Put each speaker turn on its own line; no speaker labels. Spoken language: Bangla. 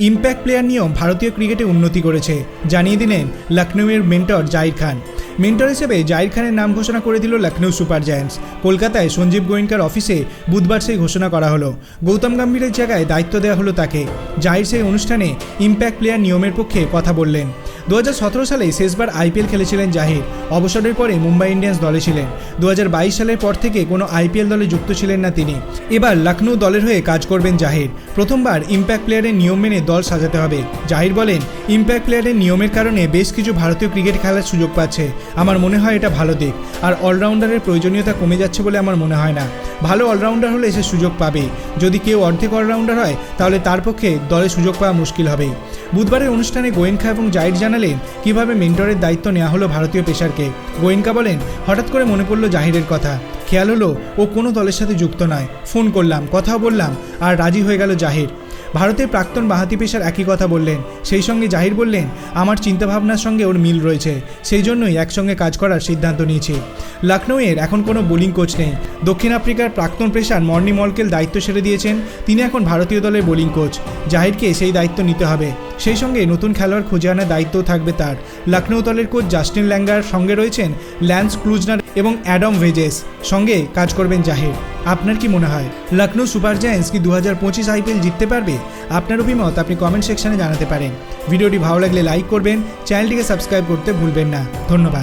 ইম্প্যাক্ট প্লেয়ার নিয়েও ভারতীয় ক্রিকেটে উন্নতি করেছে। জানিয়ে দিলেন লখনৌয়ের মেন্টর জাহির খান। মেন্টর হিসেবে জাহির খানের নাম ঘোষণা করে দিল লখনৌ সুপার জায়ান্টস। কলকাতায় সঞ্জীব গোয়েঙ্কার অফিসে বুধবার সেই ঘোষণা করা হলো। গৌতম গম্ভীরের জায়গায় দায়িত্ব দেওয়া হলো তাকে। জাহির সেই অনুষ্ঠানে ইম্প্যাক্ট প্লেয়ার নিয়মের পক্ষে কথা বললেন। দু হাজার সতেরো সালে শেষবার আইপিএল খেলেছিলেন জাহির। অবসরের পরে মুম্বাই ইন্ডিয়ান্স দলে ছিলেন। দু হাজার বাইশ সালের পর থেকে কোনো আইপিএল দলে যুক্ত ছিলেন না তিনি। এবার লখনৌ দলের হয়ে কাজ করবেন জাহির। প্রথমবার ইম্প্যাক্ট প্লেয়ারের নিয়ম মেনে দল সাজাতে হবে। জাহির বলেন, ইম্প্যাক্ট প্লেয়ারের নিয়মের কারণে বেশ কিছু ভারতীয় ক্রিকেট খেলার সুযোগ পাচ্ছে। আমার মনে হয় এটা ভালো দিক। আর অলরাউন্ডারের প্রয়োজনীয়তা কমে যাচ্ছে বলে আমার মনে হয় না। ভালো অলরাউন্ডার হলে সে সুযোগ পাবে যদি কেউ অর্ধেক অলরাউন্ডার হয়, তাহলে তার পক্ষে দলে সুযোগ পাওয়া মুশকিল হবে। বুধবারের অনুষ্ঠানে গোয়েঙ্কা এবং জাহির জানালেন কীভাবে মেন্টরের দায়িত্ব নেওয়া হলো ভারতীয় পেশারকে গোয়েঙ্কা বলেন, হঠাৎ করে মনে পড়ল জাহিরের কথা। খেয়াল হলো, ও কোনো দলের সাথে যুক্ত নয়। ফোন করলাম, কথাও বললাম, আর রাজি হয়ে গেল জাহির ভারতের প্রাক্তন বাহাতি পেশার একই কথা বললেন। সেই সঙ্গে জাহির বললেন, আমার চিন্তাভাবনার সঙ্গে ওর মিল রয়েছে। সেই জন্যই একসঙ্গে কাজ করার সিদ্ধান্ত নিয়েছি। লখনৌয়ের এখন কোনো বোলিং কোচ নেই। দক্ষিণ আফ্রিকার প্রাক্তন পেশার মর্নি মলকেল দায়িত্ব সেরে দিয়েছেন। তিনি এখন ভারতীয় দলের বোলিং কোচ। জাহিরকে সেই দায়িত্ব নিতে হবে। সেই সঙ্গে নতুন খেলোয়াড় খুঁজে আনার দায়িত্ব থাকবে তার। লখনৌ দলের কোচ জাস্টিন ল্যাঙ্গার সঙ্গে রয়েছেন ল্যান্স ক্লুজনার এবং অ্যাডম ভেজেস। সঙ্গে কাজ করবেন জাহির। আপনার কি মনে হয়, লখনৌ সুপার জায়েন্টস কি দু হাজার পঁচিশ আইপিএল জিততে পারবে? আপনার অভিমত আপনি কমেন্ট সেকশনে জানাতে পারেন। ভিডিওটি ভালো লাগলে লাইক করবেন, চ্যানেলটিকে সাবস্ক্রাইব করতে ভুলবেন না। ধন্যবাদ।